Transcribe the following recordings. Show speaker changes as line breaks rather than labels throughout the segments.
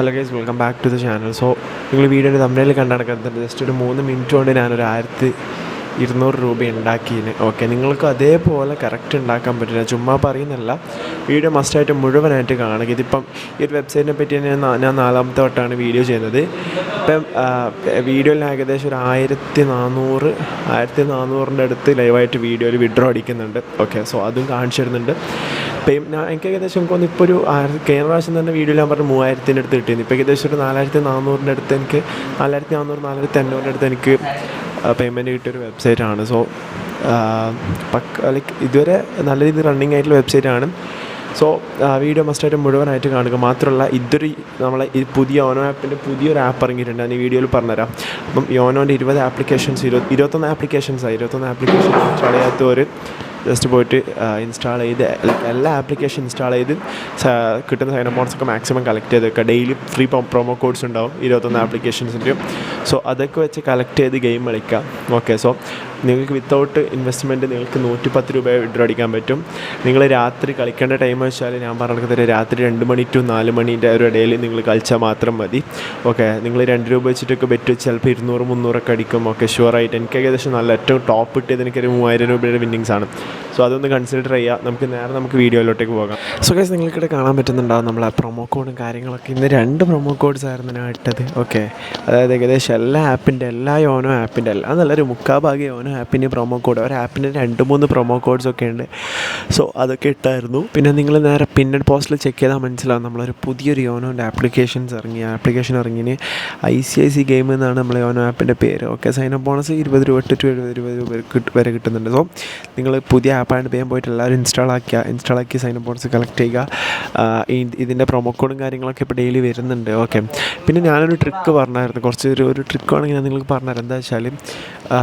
Hello guys welcome back to the channel so നിങ്ങൾ വീഡിയോയുടെ തമ്മിൽ കണ്ടു നടക്കുന്നത് ജസ്റ്റ് ഒരു മൂന്ന് മിനിറ്റ് കൊണ്ട് ഞാനൊരു ആയിരത്തി ഇരുന്നൂറ് രൂപ ഉണ്ടാക്കിയതിന് ഓക്കെ നിങ്ങൾക്ക് അതേപോലെ കറക്റ്റ് ഉണ്ടാക്കാൻ പറ്റില്ല. ചുമ്മാ പറയുന്നല്ല വീഡിയോ മസ്റ്റായിട്ട് മുഴുവനായിട്ട് കാണുക. ഇതിപ്പം ഈ ഒരു വെബ്സൈറ്റിനെ പറ്റി ഞാൻ ഞാൻ നാലാമത്തെ വട്ടമാണ് വീഡിയോ ചെയ്യുന്നത്. ഇപ്പം വീഡിയോയിൽ ഏകദേശം ഒരു ആയിരത്തി നാനൂറ് ആയിരത്തി നാനൂറിന്റെ അടുത്ത് ലൈവായിട്ട് വീഡിയോയിൽ വിഡ്രോ അടിക്കുന്നുണ്ട്. ഓക്കെ സോ അതും കാണിച്ചു തരുന്നുണ്ട്. എനിക്ക് ഏകദേശം എനിക്ക് ഇപ്പോൾ ഒരു കേരള പ്രാവശ്യം തന്നെ വീഡിയോ ഞാൻ പറഞ്ഞു മൂവായിരത്തിന്റെ അടുത്ത് കിട്ടിയിരുന്നു. ഇപ്പോൾ ഏകദേശം ഒരു നാലായിരത്തി നാനൂറിന്റെ അടുത്ത് എനിക്ക് നാലായിരത്തി നാനൂറ് നാലായിരത്തി അഞ്ഞൂറിന്റെ അടുത്ത് എനിക്ക് പേയ്മെന്റ് കിട്ടിയൊരു വെബ്സൈറ്റാണ് സോ പക്ക ലൈക്ക് ഇതുവരെ നല്ല രീതിയിൽ റണ്ണിങ് ആയിട്ടുള്ള വെബ്സൈറ്റാണ് സോ വീഡിയോ മസ്റ്റായിട്ട് മുഴുവനായിട്ട് കാണുക. മാത്രമല്ല ഇതൊരു നമ്മളെ ഈ പുതിയ യോനോ ആപ്പിന്റെ പുതിയൊരു ആപ്പ് ഇറങ്ങിയിട്ടുണ്ട്. ഞാൻ ഈ വീഡിയോയിൽ പറഞ്ഞുതരാം. അപ്പം യോനോന്റെ ഇരുപത് ആപ്ലിക്കേഷൻസ് ഇരുപത് ഇരുപത്തൊന്ന് ആപ്ലിക്കേഷൻസാണ് ഇരുപത്തൊന്ന് ആപ്ലിക്കേഷൻ ഇൻസ്റ്റാൾ ചെയ്യാത്തവർ ജസ്റ്റ് പോയിട്ട് ഇൻസ്റ്റാൾ ചെയ്ത് എല്ലാ ആപ്ലിക്കേഷൻ ഇൻസ്റ്റാൾ ചെയ്ത് കിട്ടുന്ന സൈൻ അമൗണ്ട്സ് ഒക്കെ മാക്സിമം കളക്ട് ചെയ്ത് വെക്കുക ഡെയിലി ഫ്രീ പ്രൊമോ കോഡ്സ് ഉണ്ടാവും ഇരുപത്തൊന്ന് ആപ്ലിക്കേഷൻസിന്റെയും സോ അതൊക്കെ വെച്ച് കളക്ട് ചെയ്ത് ഗെയിം കളിക്കാം ഓക്കെ സോ നിങ്ങൾക്ക് വിത്തൗട്ട് ഇൻവെസ്റ്റ്മെന്റ് നിങ്ങൾക്ക് നൂറ്റി പത്ത് രൂപ വിഡ്രോ അടിക്കാൻ പറ്റും. നിങ്ങൾ രാത്രി കളിക്കേണ്ട ടൈം വെച്ചാൽ ഞാൻ പറഞ്ഞത് രാത്രി രണ്ട് മണി ടു നാല് മണീന്റെ ഒരു ഇടയിൽ നിങ്ങൾ കളിച്ചാൽ മാത്രം മതി. ഓക്കെ നിങ്ങൾ രണ്ട് രൂപ വെച്ചിട്ടൊക്കെ ബെറ്റ് ചിലപ്പോൾ ഇരുന്നൂറ് മുന്നൂറൊക്കെ അടിക്കും. ഓക്കെ ഷുവറായിട്ട് എനിക്ക് ഏകദേശം നല്ല ഏറ്റവും ടോപ്പ് ഇട്ടിയത് എനിക്കൊരു മൂവായിരം രൂപയുടെ വിന്നിങ്സ് ആണ്. സോ അതൊന്ന് കൺസിഡർ ചെയ്യുക. നമുക്ക് നേരെ നമുക്ക് വീഡിയോയിലോട്ടേക്ക് പോകാം. സോ ഗൈസ് നിങ്ങൾക്കിടെ കാണാൻ പറ്റുന്നുണ്ടാവും നമ്മളെ പ്രൊമോ കോഡും കാര്യങ്ങളൊക്കെ. ഇന്ന് രണ്ട് പ്രൊമോ കോഡ്സ് ആയിരുന്നു ഞാൻ ഇട്ടത്. ഓക്കെ അതായത് ഏകദേശം എല്ലാ ആപ്പിന്റെ എല്ലാ യോനോ ആപ്പിന്റെ എല്ലാ നല്ലൊരു മുക്കാഭാഗം യോനോ ആപ്പിന്റെ പ്രൊമോ കോഡ് ഒരു ആപ്പിന്റെ രണ്ട് മൂന്ന് പ്രൊമോ കോഡ്സ് ഒക്കെ ഉണ്ട്. സോ അതൊക്കെ ഇട്ടായിരുന്നു. പിന്നെ നിങ്ങൾ നേരെ പിന്നഡ് പോസ്റ്റിൽ ചെക്ക് ചെയ്താൽ മനസ്സിലാവും നമ്മളൊരു പുതിയൊരു യോനോന്റെ ആപ്ലിക്കേഷൻസ് ഇറങ്ങി. Application ഇറങ്ങിന് I C I C game എന്നാണ് നമ്മൾ യോനോ ആപ്പിന്റെ പേര്. ഓക്കെ സൈൻ അപ്പ് ബോണസ് ഇരുപത് രൂപ ടു എഴുപത് രൂപ കിട്ട്- വരെ കിട്ടുന്നുണ്ട്. സോ നിങ്ങൾ പുതിയ ആപ്പായിട്ട് വേഗം പോയിട്ട് എല്ലാവരും ഇൻസ്റ്റാൾ ആക്കുക ഇൻസ്റ്റാൾ ആക്കി സൈൻ അപ്പ് ബോണസ് കളക്ട് ചെയ്യുക. ഇതിന്റെ പ്രൊമോ കോഡും കാര്യങ്ങളൊക്കെ ഇപ്പോൾ ഡെയിലി വരുന്നുണ്ട്. ഓക്കെ പിന്നെ ഞാനൊരു ട്രിക്ക് പറഞ്ഞായിരുന്നു. കുറച്ച് ഒരു ഒരു ട്രിക്ക് ആണെങ്കിൽ ഞാൻ നിങ്ങൾക്ക് പറഞ്ഞുതരാം. എന്താ വെച്ചാൽ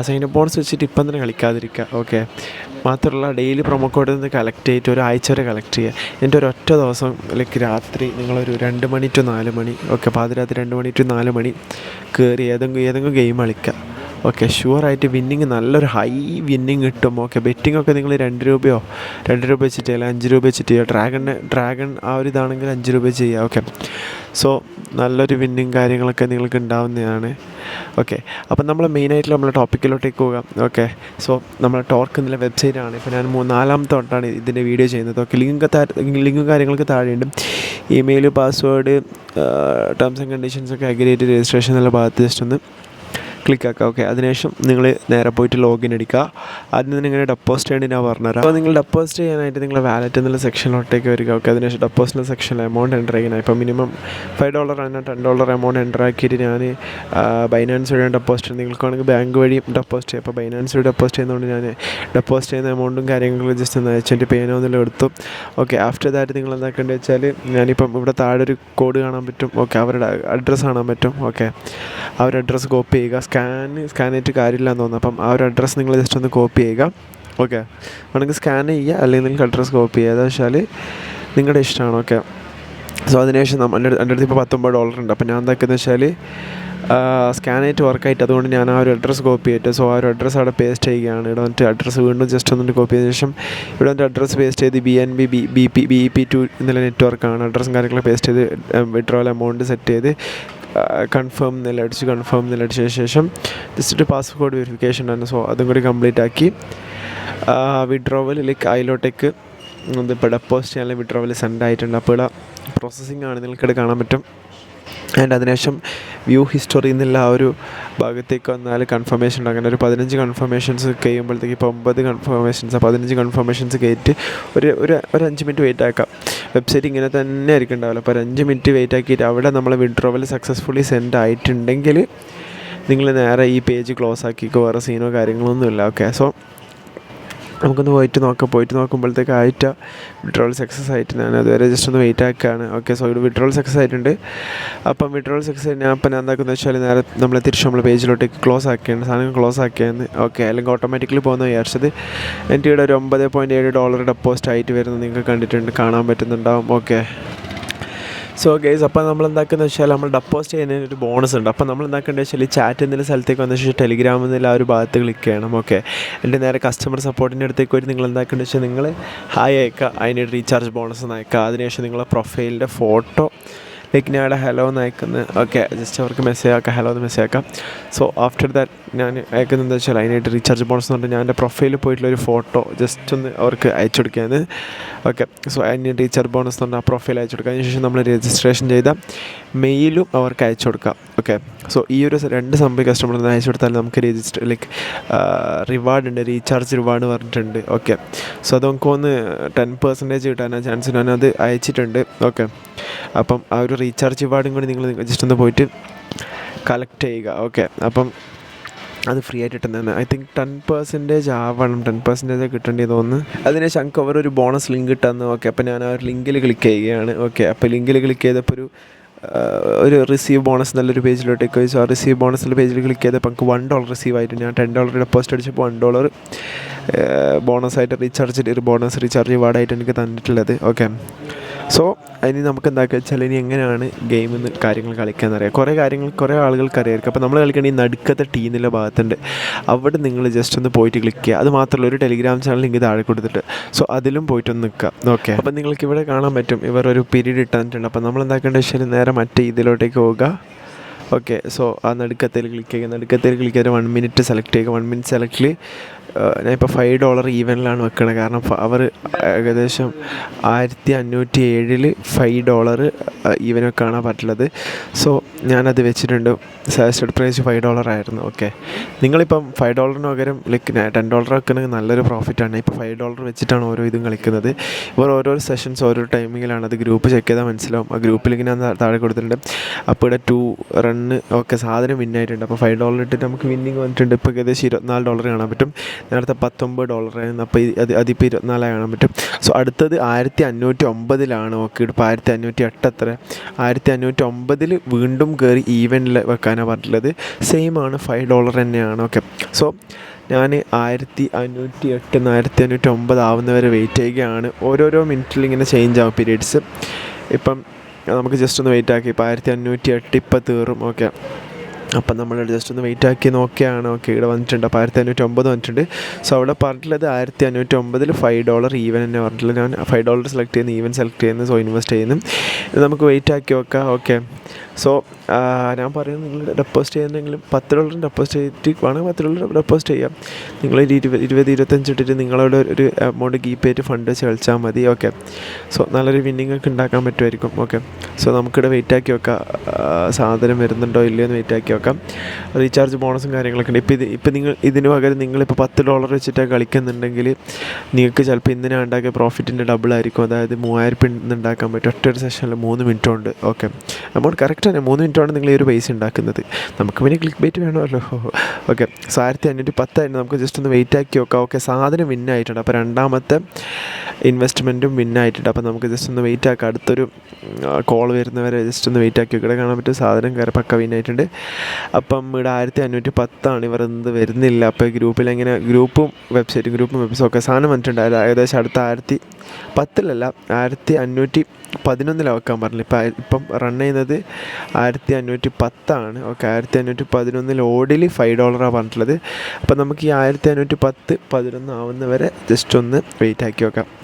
സൈൻ അപ്പ് ബോണസ് വെച്ചിട്ട് ഇപ്പം തന്നെ കളിക്കാതിരിക്കുക. ഓക്കെ മാത്രമല്ല ഡെയിലി പ്രൊമോ കോഡിൽ നിന്ന് കളക്ട് ചെയ്തിട്ട് ഒരു ആഴ്ച വരെ കളക്ട് ചെയ്യുക. എന്നിട്ട് ഒരു ഒറ്റ ദിവസം ലൈക്ക് രാത്രി നിങ്ങളൊരു രണ്ട് മണി ടു നാല് മണി ഓക്കെ പാതിരാത്രി രണ്ട് മണി ടു നാല് മണി കയറി ഏതെങ്കിലും ഏതെങ്കിലും ഗെയിം കളിക്കുക. ഓക്കെ ഷുവറായിട്ട് വിന്നിങ് നല്ലൊരു ഹൈ വിന്നിങ് കിട്ടും. ഓക്കെ ഒക്കെ നിങ്ങൾ രണ്ട് രൂപയോ രണ്ട് രൂപ വെച്ചിട്ട് അല്ലെങ്കിൽ അഞ്ച് രൂപ വെച്ചിട്ട് ചെയ്യുക. ഡ്രാഗണ് ഡ്രാഗൺ ആ ഒരു ഇതാണെങ്കിൽ അഞ്ച് രൂപ ചെയ്യുക. ഓക്കെ സോ നല്ലൊരു വിന്നിങ് കാര്യങ്ങളൊക്കെ നിങ്ങൾക്ക് ഉണ്ടാവുന്നതാണ്. ഓക്കെ അപ്പം നമ്മൾ മെയിനായിട്ട് നമ്മൾ ടോപ്പിക്കിലോട്ടേക്ക് പോകാം. ഓക്കെ സോ നമ്മൾ ടോർക്ക് എന്നുള്ള വെബ്സൈറ്റാണ് ഇപ്പോൾ ഞാൻ മൂന്ന് നാലാമത്തെ തൊട്ടാണ് ഇതിന്റെ വീഡിയോ ചെയ്യുന്നത്. ഓക്കെ ലിങ്ക് ലിങ്കും കാര്യങ്ങൾക്ക് താഴെയുണ്ട്. Email password terms and conditions ഒക്കെ അഗ്രി ചെയ്ത് രജിസ്ട്രേഷൻ എന്നുള്ള ഭാഗത്ത് ജസ്റ്റ് ഒന്ന് ക്ലിക്ക് ആക്കുക ഓക്കെ അതിനുശേഷം നിങ്ങൾ നേരെ പോയിട്ട് ലോഗിൻ അടിക്കുക അതിന് തന്നെ ഡെപ്പോസ്റ്റ് ഡെപ്പോസിറ്റ് ചെയ്യേണ്ടി ഞാൻ പറഞ്ഞുതരാം. അപ്പോൾ നിങ്ങൾ ഡെപ്പോസിറ്റ് ചെയ്യാനായിട്ട് നിങ്ങൾ വാലറ്റ് എന്നുള്ള സെക്ഷനിലോട്ടേക്ക് വരിക. ഓക്കെ അതിനുശേഷം ഡെപ്പോസിറ്റ് സെക്ഷനിൽ എമൗണ്ട് എന്റർ ചെയ്യണം ഇപ്പോൾ മിനിമം ഫൈവ് ഡോളർ ആണ് ടെൻ ഡോളർ എമൗണ്ട് എന്റർ ആക്കിയിട്ട് ഞാൻ ബൈനാൻസ് വഴിയാണ് ഡെപ്പോസിറ്റ് നിങ്ങൾക്ക് വേണമെങ്കിൽ ബാങ്ക് വഴി ഡെപ്പോസിറ്റ് ചെയ്യാം. അപ്പോൾ ബൈനാൻസ് വഴി ഡെപ്പോസിറ്റ് ചെയ്യുന്നതുകൊണ്ട് ഞാൻ ഡെപ്പോസിറ്റ് ചെയ്യുന്ന എമൗണ്ടും കാര്യങ്ങളും ജസ്റ്റ് ഒന്ന് അയച്ചിട്ട് പേ ഒന്നും എടുത്തു. ഓക്കെ ആഫ്റ്റർ ദാറ്റ് നിങ്ങൾ എന്താക്കേണ്ടത് വെച്ചാൽ ഞാനിപ്പം ഇവിടെ താഴെ ഒരു കോഡ് കാണാൻ പറ്റും. ഓക്കെ അവരുടെ അഡ്രസ്സ് കാണാൻ പറ്റും. ഓക്കെ അവരുടെ അഡ്രസ്സ് കോപ്പി ചെയ്യുക. സ്കാൻ സ്കാൻ ചെയ്തിട്ട് കാര്യമില്ല എന്ന് തോന്നുന്നു. അപ്പം ആ ഒരു അഡ്രസ്സ് നിങ്ങൾ ജസ്റ്റ് ഒന്ന് കോപ്പി ചെയ്യുക. ഓക്കെ വേണമെങ്കിൽ സ്കാൻ ചെയ്യുക. അല്ലെങ്കിൽ നിങ്ങൾക്ക് അഡ്രസ്സ് കോപ്പി ചെയ്യുക. എന്താ വെച്ചാൽ നിങ്ങളുടെ ഇഷ്ടമാണ്. ഓക്കെ സോ അതിനുശേഷം നമ്മൾ എന്റെ അടുത്ത് ഇപ്പോൾ പത്തൊമ്പത് ഡോളർ ഉണ്ട്. അപ്പോൾ ഞാൻ എന്താക്കുന്നത് വെച്ചാൽ സ്കാൻ ആയിട്ട് വർക്കായിട്ട് അതുകൊണ്ട് ഞാൻ ആ ഒരു അഡ്രസ്സ് കോപ്പി ചെയ്തിട്ട് സോ ആ ഒരു അഡ്രസ്സ് അവിടെ പേസ്റ്റ് ചെയ്യുകയാണ്. ഇവിടെ വന്നിട്ട് അഡ്രസ്സ് വീണ്ടും ജസ്റ്റ് ഒന്നിട്ട് കോപ്പി ചെയ്ത ശേഷം ഇവിടെ വന്നിട്ട് അഡ്രസ്സ് പേസ്റ്റ് ചെയ്ത് B N B B B P B P two എന്നുള്ള നെറ്റ്വർക്കാണ് അഡ്രസ്സും കാര്യങ്ങളൊക്കെ പേസ്റ്റ് ചെയ്ത് വിഡ്രോവൽ എമൗണ്ട് സെറ്റ് ചെയ്ത് കൺഫേം നിലടിച്ച് കൺഫേം നിലടിച്ച ശേഷം ജസ്റ്റ് പാസ്പോർട്ട് വെരിഫിക്കേഷൻ ആണ്. സോ അതും കൂടി കംപ്ലീറ്റ് ആക്കി. വിഡ്രോവൽ ലൈക്ക് അതിലോട്ടേക്ക് ഇതിപ്പോൾ ഡെപ്പോസിറ്റ് ചെയ്യാനുള്ള വിഡ്രോവൽ സെൻഡ് ആയിട്ടുണ്ട്. അപ്പോൾ പ്രോസസ്സിംഗ് ആണ് നിങ്ങൾക്കിടെ കാണാൻ പറ്റും. ആൻഡ് അതിനുശേഷം വ്യൂ ഹിസ്റ്ററി എന്നുള്ള ആ ഒരു ഭാഗത്തേക്ക് വന്നാൽ കൺഫർമേഷൻ ഉണ്ട് അങ്ങനെ ഒരു പതിനഞ്ച് കൺഫർമേഷൻസ് കഴിയുമ്പോഴത്തേക്ക് ഇപ്പോൾ ഒമ്പത് കൺഫർമേഷൻസ് പതിനഞ്ച് കൺഫർമേഷൻസ് കയറ്റി ഒരു ഒരു ഒരു അഞ്ച് മിനിറ്റ് വെയിറ്റ് ആക്കാം. വെബ്സൈറ്റ് ഇങ്ങനെ തന്നെ ആയിരിക്കും ഉണ്ടാവില്ല അപ്പോൾ ഒരു അഞ്ച് മിനിറ്റ് വെയിറ്റ് ആക്കിയിട്ട് അവിടെ നമ്മൾ വിഡ്രോവൽ സക്സസ്ഫുള്ളി സെൻഡ് ആയിട്ടുണ്ടെങ്കിൽ നിങ്ങൾ നേരെ ഈ പേജ് ക്ലോസ് ആക്കിക്കോ. വേറെ സീനോ കാര്യങ്ങളൊന്നുമില്ല ഓക്കെ സോ നമുക്കൊന്ന് പോയിട്ട് നോക്കാം. പോയിട്ട് നോക്കുമ്പോഴത്തേക്ക് ആയിട്ട് വിഡ്രോൾ സക്സസ് ആയിട്ട് ഞാൻ അതുവരെ ജസ്റ്റ് ഒന്ന് വെയിറ്റ് ആക്കുകയാണ്. ഓക്കെ സോ ഇത് വിഡ്രോൾ സക്സസ് ആയിട്ടുണ്ട്. അപ്പം വിഡ്രോൾ സക്സസ് ഞാൻ അപ്പം ഞാൻ എന്താക്കുന്നത് വെച്ചാൽ നേരെ നമ്മൾ തിരിച്ച് നമ്മൾ പേജിലോട്ടേക്ക് ക്ലോസ് ആക്കിയാണ് സാധനങ്ങൾ ക്ലോസ് ആക്കിയാണ് ഓക്കെ അല്ലെങ്കിൽ ഓട്ടോമാറ്റിക്കലി പോകുന്ന വിചാരിച്ചത് എന്റെ ഇവിടെ ഒരു ഒമ്പത് പോയിന്റ് ഏഴ് ഡോളർ ഡെപ്പോസിറ്റ് ആയിട്ട് വരുന്നത് നിങ്ങൾക്ക് കണ്ടിട്ടുണ്ട്. കാണാൻ പറ്റുന്നുണ്ടാവും. ഓക്കെ സോ ഗൈസ് അപ്പോൾ നമ്മൾ എന്താക്കുന്ന വെച്ചാൽ നമ്മൾ ഡെപ്പോസിറ്റ് ചെയ്യുന്നതിന് ഒരു ബോണസ് ഉണ്ട്. അപ്പോൾ നമ്മൾ എന്താക്കേണ്ടത് വെച്ചാൽ ഈ ചാറ്റ് എന്നുള്ള സ്ഥലത്തേക്ക് വന്ന ശേഷം ടെലിഗ്രാം എന്നുള്ള ആ ഒരു ഭാഗത്ത് ക്ലിക്ക് ചെയ്യണം ഓക്കെ എന്റെ നേരെ കസ്റ്റമർ സപ്പോർട്ടിന്റെ അടുത്തേക്ക് വരും. നിങ്ങൾ എന്താക്കേണ്ടത് വെച്ചാൽ നിങ്ങൾ ഹായ് അയക്കുക. അതിന് റീചാർജ് ബോണസ് എന്ന് അയക്കുക. അതിനുശേഷം നിങ്ങളെ പ്രൊഫൈലിന്റെ ഫോട്ടോ ലൈക്ക് ഞാൻ അവിടെ ഹലോ എന്ന് അയക്കുന്നത് ഓക്കെ ജസ്റ്റ് അവർക്ക് മെസ്സേജ് ആക്കാം. ഹലോ എന്ന് മെസ്സേജ് ആക്കാം. സോ ആഫ്റ്റർ ദാറ്റ് ഞാൻ അയക്കുന്നത് എന്താ വെച്ചാൽ അതിനായിട്ട് റീചാർജ് ബോണസ് എന്ന് പറഞ്ഞാൽ ഞാൻ എന്റെ പ്രൊഫൈലിൽ പോയിട്ടുള്ള ഒരു ഫോട്ടോ ജസ്റ്റ് ഒന്ന് അവർക്ക് അയച്ചു കൊടുക്കുകയാണ് ഓക്കെ സോ അതിന് റീചാർജ് ബോണസ് എന്ന് പറഞ്ഞാൽ ആ പ്രൊഫൈൽ അയച്ചു കൊടുക്കുക അതിന് ശേഷം നമ്മൾ രജിസ്ട്രേഷൻ ചെയ്ത മെയിലും അവർക്ക് അയച്ചു കൊടുക്കാം. ഓക്കെ സോ ഈ ഒരു രണ്ട് സംഭവം കസ്റ്റമറിന് അയച്ചു കൊടുത്താൽ നമുക്ക് രജിസ്റ്റർ ലൈക്ക് റിവാർഡ് ഉണ്ട്. റീചാർജ് റിവാർഡ് പറഞ്ഞിട്ടുണ്ട്. ഓക്കെ സോ അത് നമുക്ക് ഒന്ന് ടെൻ പെർസെന്റേജ് കിട്ടാനാണ് ചാൻസ് ഞാനത് അയച്ചിട്ടുണ്ട്. ഓക്കെ അപ്പം ആ ഒരു റീചാർജ് പാടും കൂടി നിങ്ങൾ ജസ്റ്റ് ഒന്ന് പോയിട്ട് കളക്ട് ചെയ്യുക. ഓക്കെ അപ്പം അത് ഫ്രീ ആയിട്ട് കിട്ടുന്നതാണ്. ഐ തിങ്ക് ടെൻ പെർസെന്റേജ് ആവണം. ടെൻ പെർസെന്റേജ് കിട്ടേണ്ടി തോന്നുന്നു. അതിന് ശങ്ക് അവർ ഒരു ബോണസ് ലിങ്ക് ഇട്ടെന്ന്. ഓക്കെ അപ്പോൾ ഞാൻ ആ ഒരു ലിങ്കിൽ ക്ലിക്ക് ചെയ്യുകയാണ്. ഓക്കെ അപ്പോൾ ലിങ്കിൽ ക്ലിക്ക് ചെയ്തപ്പോൾ ഒരു ഒരു റിസീവ് ബോണസ് നല്ലൊരു പേജിലോട്ട് സോ ആ റിസീവ് ബോണസ് ഉള്ള പേജിൽ ക്ലിക്ക് ചെയ്തപ്പോൾ നമുക്ക് വൺ ഡോളർ റിസീവ് ആയിട്ട് ഞാൻ ടെൻ ഡോളർ ഡെപ്പോസിറ്റ് അടിച്ചപ്പോൾ വൺ ഡോളർ ബോണസ് ആയിട്ട് റീചാർജ് ഒരു ബോണസ് റീചാർജ് വാർഡായിട്ട് എനിക്ക് തന്നിട്ടുള്ളത്. ഓക്കെ സോ ഇനി നമുക്ക് എന്താക്കുക വെച്ചാൽ ഇനി എങ്ങനെയാണ് ഗെയിമിൽ നിന്ന് കാര്യങ്ങൾ കളിക്കാമെന്നറിയാം കുറേ കാര്യങ്ങൾ കുറേ ആളുകൾക്ക് അറിയായിരിക്കും. അപ്പോൾ നമ്മൾ കളിക്കേണ്ട ഈ നടുക്കത്തെ ടീമിന്റെ ഭാഗത്തുണ്ട്. അവിടെ നിങ്ങൾ ജസ്റ്റ് ഒന്ന് പോയിട്ട് ക്ലിക്ക് ചെയ്യുക. അത് മാത്രമല്ല ഒരു ടെലിഗ്രാം ചാനൽ ലിങ്ക് താഴെ കൊടുത്തിട്ട്. സോ അതിലും പോയിട്ടൊന്ന് നിൽക്കുക. ഓക്കെ അപ്പോൾ നിങ്ങൾക്ക് ഇവിടെ കാണാൻ പറ്റും. ഇവർ ഒരു പീരീഡ് ഇട്ടിട്ടുണ്ട് അപ്പോൾ നമ്മൾ എന്താക്കേണ്ടത് വെച്ചാൽ നേരെ മറ്റേ ഇതിലോട്ടേക്ക് പോവുക. ഓക്കെ സോ ആ നടുക്കത്തേൽ ക്ലിക്ക് ചെയ്യുക. നടുക്കത്തേൽ ക്ലിക്ക് ചെയ്ത് വൺ മിനിറ്റ് സെലക്ട് ചെയ്യുക. വൺ മിനിറ്റ് സെലക്ടിൽ ഞാൻ ഇപ്പോൾ ഫൈവ് ഡോളർ ഈവനിലാണ് വെക്കണത്. കാരണം അവർ ഏകദേശം ആയിരത്തി അഞ്ഞൂറ്റി ഏഴിൽ ഫൈവ് ഡോളർ ഈവൻ വെക്കാണ് പറ്റുള്ളത് സോ ഞാനത് വെച്ചിട്ടുണ്ട്. സജസ്റ്റഡ് പ്രൈസ് ഫൈവ് ഡോളർ ആയിരുന്നു. ഓക്കെ നിങ്ങളിപ്പം ഫൈവ് ഡോളറിന് പകരം ലൈക്ക് ടെൻ ഡോളർ വെക്കുന്നത് നല്ലൊരു പ്രോഫിറ്റാണ് ഇപ്പോൾ ഫൈവ് ഡോളർ വെച്ചിട്ടാണ് ഓരോ ഇതും കളിക്കുന്നത്. ഇവർ ഓരോ സെഷൻസ് ഓരോ ടൈമിങ്ങിലാണ് അത് ഗ്രൂപ്പ് ചെക്ക് ചെയ്താൽ മനസ്സിലാവും. ആ ഇങ്ങനെ ഞാൻ താഴെ കൊടുത്തിട്ടുണ്ട്. അപ്പോൾ ഇവിടെ ടു റണ്ണ് ഒക്കെ സാധനം വിൻ ആയിട്ടുണ്ട്. അപ്പോൾ ഫൈവ് ഡോളർ ഇട്ടിട്ട് നമുക്ക് വിന്നിങ് വന്നിട്ടുണ്ട്. ഇപ്പോൾ ഏകദേശം ഇരുപത്തിനാല് ഡോളർ കാണാൻ പറ്റും. നേരത്തെ പത്തൊമ്പത് ഡോളർ ആയിരുന്നു. അപ്പോൾ അത് അതിപ്പോൾ ഇരുപത്തിനാലായി കാണാൻ പറ്റും. സോ അടുത്തത് ആയിരത്തി അഞ്ഞൂറ്റി ഒമ്പതിലാണ് ഓക്കെ ഇപ്പോൾ ആയിരത്തി അഞ്ഞൂറ്റി എട്ട് അത്ര ആയിരത്തി അഞ്ഞൂറ്റി ഒമ്പതിൽ വീണ്ടും കയറി ഈവനിൽ വെക്കാനാണ് പറഞ്ഞിട്ടുള്ളത്. സെയിം ആണ്. ഫൈവ് ഡോളർ തന്നെയാണ്. ഓക്കെ സോ ഞാൻ ആയിരത്തി അഞ്ഞൂറ്റി എട്ട് ആയിരത്തി അഞ്ഞൂറ്റി ഒമ്പത് ആവുന്നവരെ വെയിറ്റ് ചെയ്യുകയാണ്. ഓരോരോ മിനിറ്റിൽ ഇങ്ങനെ ചേഞ്ച് ആവും പീരീഡ്സ് ഇപ്പം നമുക്ക് ജസ്റ്റ് ഒന്ന് വെയിറ്റ് ആക്കി. ഇപ്പോൾ ആയിരത്തി അഞ്ഞൂറ്റി എട്ട് ഇപ്പം തീറും ഓക്കെ. അപ്പം നമ്മൾ ജസ്റ്റ് ഒന്ന് വെയിറ്റ് ആക്കി നോക്കിയാണ്. ഓക്കെ ഇവിടെ വന്നിട്ടുണ്ട്. അപ്പോൾ ആയിരത്തി അഞ്ഞൂറ്റി ഒമ്പത് വന്നിട്ടുണ്ട്. സോ അവിടെ പറഞ്ഞിട്ടുള്ളത് ആയിരത്തി അഞ്ഞൂറ്റി ഒമ്പതിൽ ഫൈവ് ഡോളർ ഈവൻ എന്നെ പറഞ്ഞിട്ടുള്ളത്. ഞാൻ ഫൈവ് ഡോളർ സെലക്ട് ചെയ്യുന്നു ഈവൻ സെലക്ട് ചെയ്യുന്നു സോ ഇൻവെസ്റ്റ് ചെയ്യുന്നു. നമുക്ക് വെയിറ്റ് ആക്കി നോക്കാം. ഓക്കെ. സോ ഞാൻ പറയുന്നത് നിങ്ങൾ ഡെപ്പോസിറ്റ് ചെയ്യുന്നെങ്കിലും പത്ത് ഡോളർ ഡെപ്പോസിറ്റ് ചെയ്തിട്ട് വേണമെങ്കിൽ പത്ത് ഡോളർ ഡെപ്പോസിറ്റ് ചെയ്യാം. നിങ്ങൾ ഒരു ഇരുപത് ഇരുപത് ഇരുപത്തഞ്ച് ഇട്ടിട്ട് നിങ്ങളവിടെ ഒരു എമൗണ്ട് കീപ്പ് ചെയ്തിട്ട് ഫണ്ട് വെച്ച് കളിച്ചാൽ മതി. ഓക്കെ സോ നല്ലൊരു വിന്നിങ് ഒക്കെ ഉണ്ടാക്കാൻ പറ്റുമായിരിക്കും. ഓക്കെ സോ നമുക്കിവിടെ വെയിറ്റ് ആക്കി വെക്കാം. സാധനം വരുന്നുണ്ടോ ഇല്ലയോ എന്ന് വെയിറ്റ് ആക്കി വെക്കാം. റീചാർജ് ബോണസും കാര്യങ്ങളൊക്കെ ഉണ്ട്. ഇപ്പോൾ ഇത് ഇപ്പോൾ നിങ്ങൾ ഇതിന് പകരം നിങ്ങളിപ്പോൾ പത്ത് ഡോളർ വെച്ചിട്ടാണ് കളിക്കുന്നുണ്ടെങ്കിൽ നിങ്ങൾക്ക് ചിലപ്പോൾ ഇന്നിനാ ഉണ്ടാക്കിയ പ്രോഫിറ്റിന്റെ ഡബിൾ ആയിരിക്കും. അതായത് മൂവായിരം ഇന്ന് ഉണ്ടാക്കാൻ പറ്റും. ഒറ്റ ഒരു സെഷനിൽ മൂന്ന് മിനിറ്റ് ഉണ്ട്. ഓക്കെ എമൗണ്ട് കറക്റ്റ് തന്നെ മൂന്ന് മിനിറ്റാണ് നിങ്ങൾ ഈ ഒരു പൈസ ഉണ്ടാക്കുന്നത്. നമുക്ക് പിന്നെ ക്ലിക്ക് ബൈറ്റ് വേണമല്ലോ. ഓക്കെ സോ ആയിരത്തി അഞ്ഞൂറ്റി പത്തായിരുന്നു നമുക്ക് ജസ്റ്റ് ഒന്ന് വെയിറ്റ് ആക്കി നോക്കാം. ഓക്കെ സാധനം വിൻ ആയിട്ടുണ്ട്. അപ്പോൾ രണ്ടാമത്തെ ഇൻവെസ്റ്റ്മെന്റും വിൻ ആയിട്ടുണ്ട്. അപ്പോൾ നമുക്ക് ജസ്റ്റ് ഒന്ന് വെയിറ്റ് ആക്കാം. അടുത്തൊരു കോൾ വരുന്നവരെ ജസ്റ്റ് ഒന്ന് വെയിറ്റ് ആക്കി ഇവിടെ കാണാൻ പറ്റും സാധനം കയറി പക്ക വിൻ ആയിട്ടുണ്ട്. അപ്പം ഇവിടെ ആയിരത്തി അഞ്ഞൂറ്റി പത്താണ്. ഇവർ എന്ത് വരുന്നില്ല. അപ്പോൾ ഗ്രൂപ്പിൽ എങ്ങനെ ഗ്രൂപ്പും വെബ്സൈറ്റും ഗ്രൂപ്പും വെബ്സൈറ്റും ഒക്കെ സാധനം വന്നിട്ടുണ്ട്. ഏകദേശം അടുത്ത ആയിരത്തി പത്തിലല്ല ആയിരത്തി അഞ്ഞൂറ്റി പതിനൊന്നിലാണ് വെക്കാൻ പറഞ്ഞു ഇപ്പം ഇപ്പം റൺ ചെയ്യുന്നത് ആയിരത്തി അഞ്ഞൂറ്റി പത്താണ് ഓക്കെ ആയിരത്തി അഞ്ഞൂറ്റി പതിനൊന്നിൽ ഓടിൽ ഫൈവ് ഡോളറാണ് പറഞ്ഞിട്ടുള്ളത്. അപ്പം നമുക്ക് ഈ ആയിരത്തി അഞ്ഞൂറ്റി പത്ത് പതിനൊന്ന് ആവുന്നവരെ ജസ്റ്റ് ഒന്ന് വെയിറ്റ് ആക്കി വെക്കാം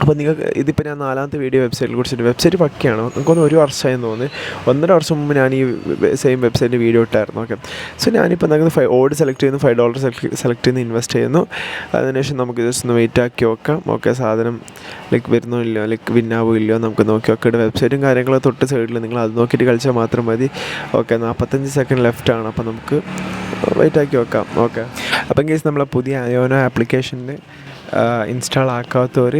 അപ്പോൾ നിങ്ങൾക്ക് ഇതിപ്പോൾ ഞാൻ നാലാമത്തെ വീഡിയോ വെബ്സൈറ്റിൽ കുറിച്ചിട്ട് വെബ്സൈറ്റ് പക്കയാണ്. നമുക്കൊന്ന് ഒരു വർഷമായെന്ന് തോന്നുന്നു. ഒന്നര വർഷം മുമ്പ് ഞാൻ ഈ സെയിം വെബ്സൈറ്റിൽ വീഡിയോ ഇട്ടായിരുന്നു. ഓക്കെ സോ ഞാനിപ്പോൾ നിങ്ങൾക്ക് ഫൈവ് ഓഡ് സെലക്ട് ചെയ്യുന്നു ഫൈവ് ഡോളർ സെലക്ട് സെലക്ട് ചെയ്യുന്നു ഇൻവെസ്റ്റ് ചെയ്യുന്നു. അതിനുശേഷം നമുക്ക് ജസ്റ്റ് ഒന്ന് വെയിറ്റ് ആക്കി നോക്കാം. ഓക്കെ സാധനം ലൈക്ക് വരുന്നോ ഇല്ലയോ ലൈക്ക് വിന്നാവോ ഇല്ലയോ നമുക്ക് നോക്കി നോക്കിയിട്ട് വെബ്സൈറ്റും കാര്യങ്ങളും തൊട്ട് സൈഡിൽ നിങ്ങൾ അത് നോക്കിയിട്ട് കളിച്ചാൽ മാത്രം മതി. ഓക്കെ നാൽപ്പത്തഞ്ച് സെക്കൻഡ് ലെഫ്റ്റ് ആണ്. അപ്പോൾ നമുക്ക് വെയിറ്റ് ആക്കി നോക്കാം. ഓക്കെ അപ്പം കേസ് നമ്മളെ പുതിയ അയോനോ ആപ്ലിക്കേഷനിൽ ഇൻസ്റ്റാൾ ആക്കാത്തവർ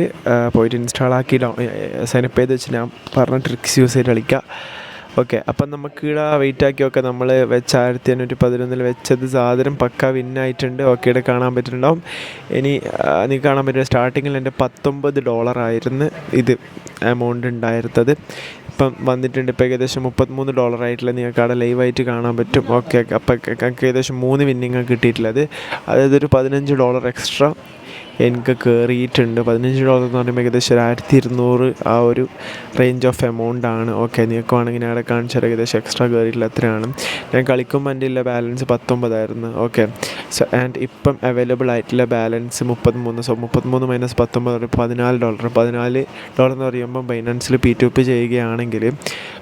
പോയിട്ട് ഇൻസ്റ്റാൾ ആക്കി സൈനപ്പ് ചെയ്ത് വെച്ച് ഞാൻ പറഞ്ഞ ട്രിക്സ് യൂസ് ചെയ്ത് കളിക്കുക ഓക്കെ അപ്പം നമുക്ക് ഇവിടെ വെയിറ്റ് ആക്കിയൊക്കെ നമ്മൾ വെച്ച ആയിരത്തി അഞ്ഞൂറ്റി പതിനൊന്നിൽ വെച്ചത് സാധനം പക്ക വിന്നായിട്ടുണ്ട് ഓക്കെ ഇവിടെ കാണാൻ പറ്റുന്നുണ്ടാവും. ഇനി നിങ്ങൾക്ക് കാണാൻ പറ്റും സ്റ്റാർട്ടിങ്ങിൽ എന്റെ പത്തൊമ്പത് ഡോളറായിരുന്നു ഇത് എമൗണ്ട് ഉണ്ടായിരുന്നത്. ഇപ്പം വന്നിട്ടുണ്ട് ഇപ്പോൾ ഏകദേശം മുപ്പത്തിമൂന്ന് ഡോളർ ആയിട്ടുള്ള നിങ്ങൾക്ക് അവിടെ ലൈവായിട്ട് കാണാൻ പറ്റും. ഓക്കെ അപ്പം ഏകദേശം മൂന്ന് വിന്നിങ്ങാണ് കിട്ടിയിട്ടുള്ളത്. അതായത് ഒരു പതിനഞ്ച് ഡോളർ എക്സ്ട്രാ എനിക്ക് കയറിയിട്ടുണ്ട് പതിനഞ്ച് ഡോളർ എന്ന് പറയുമ്പോൾ ഏകദേശം ഒരു ആയിരത്തി ഇരുന്നൂറ് ആ ഒരു റേഞ്ച് ഓഫ് എമൗണ്ട് ആണ്. ഓക്കെ നിങ്ങൾക്ക് വേണമെങ്കിൽ അവിടെ കാണിച്ചാൽ ഏകദേശം എക്സ്ട്രാ കയറിയിട്ടുള്ള എത്രയാണ്. ഞാൻ കളിക്കുമ്പോൾ എന്റെ ഉള്ള ബാലൻസ് പത്തൊമ്പതായിരുന്നു. ഓക്കെ സോ ആൻഡ് ഇപ്പം അവൈലബിൾ ആയിട്ടുള്ള ബാലൻസ് മുപ്പത്തിമൂന്ന്. സോ മുപ്പത്തിമൂന്ന് മൈനസ് പത്തൊമ്പത് പതിനാല് ഡോളർ പതിനാല് ഡോളർ എന്ന് പറയുമ്പോൾ ബൈനാൻസിൽ പി ടു പി ചെയ്യുകയാണെങ്കിൽ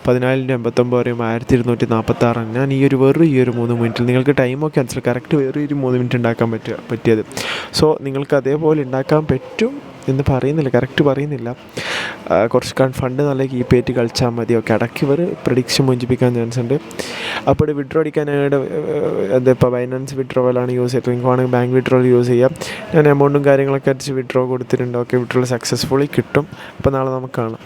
പതിനാലിന്റെ എൺപത്തൊമ്പത് പറയും ആയിരത്തി ഇരുന്നൂറ്റി നാൽപ്പത്താറ് ഞാൻ ഈ ഒരു വെറും ഈ ഒരു മൂന്ന് മിനിറ്റിൽ നിങ്ങൾക്ക് ടൈമൊക്കെ അനുസരിച്ച് കറക്റ്റ് വേറെ ഒരു മൂന്ന് മിനിറ്റ് ഉണ്ടാക്കാൻ പറ്റുക പറ്റിയത്. സോ നിങ്ങൾക്ക് അതേപോലെ ഉണ്ടാക്കാൻ പറ്റും എന്ന് പറയുന്നില്ല കറക്റ്റ് പറയുന്നില്ല. കുറച്ച് കൺ ഫണ്ട് നല്ല കീപ്പ് ചെയ്തിട്ട് കളിച്ചാൽ മതി. ഓക്കെ ഇടയ്ക്ക് ഇവർ പ്രഡിക്ഷൻ മുഞ്ചിപ്പിക്കാൻ ചാൻസ് ഉണ്ട്. അപ്പോൾ ഇവിടെ വിഡ്രോ അടിക്കാനായിട്ട് ഇപ്പോൾ ബൈനാൻസ് വിഡ്രോവലാണ് യൂസ് ചെയ്യുക. നിങ്ങൾക്ക് വേണമെങ്കിൽ ബാങ്ക് വിഡ്രോവൽ യൂസ് ചെയ്യാം ഞാൻ എമൗണ്ടും കാര്യങ്ങളൊക്കെ അടിച്ച് വിഡ്രോ കൊടുത്തിട്ടുണ്ട്. ഓക്കെ വിഡ്രോൾ സക്സസ്ഫുള്ളി കിട്ടും. അപ്പോൾ നാളെ നമുക്ക് കാണാം.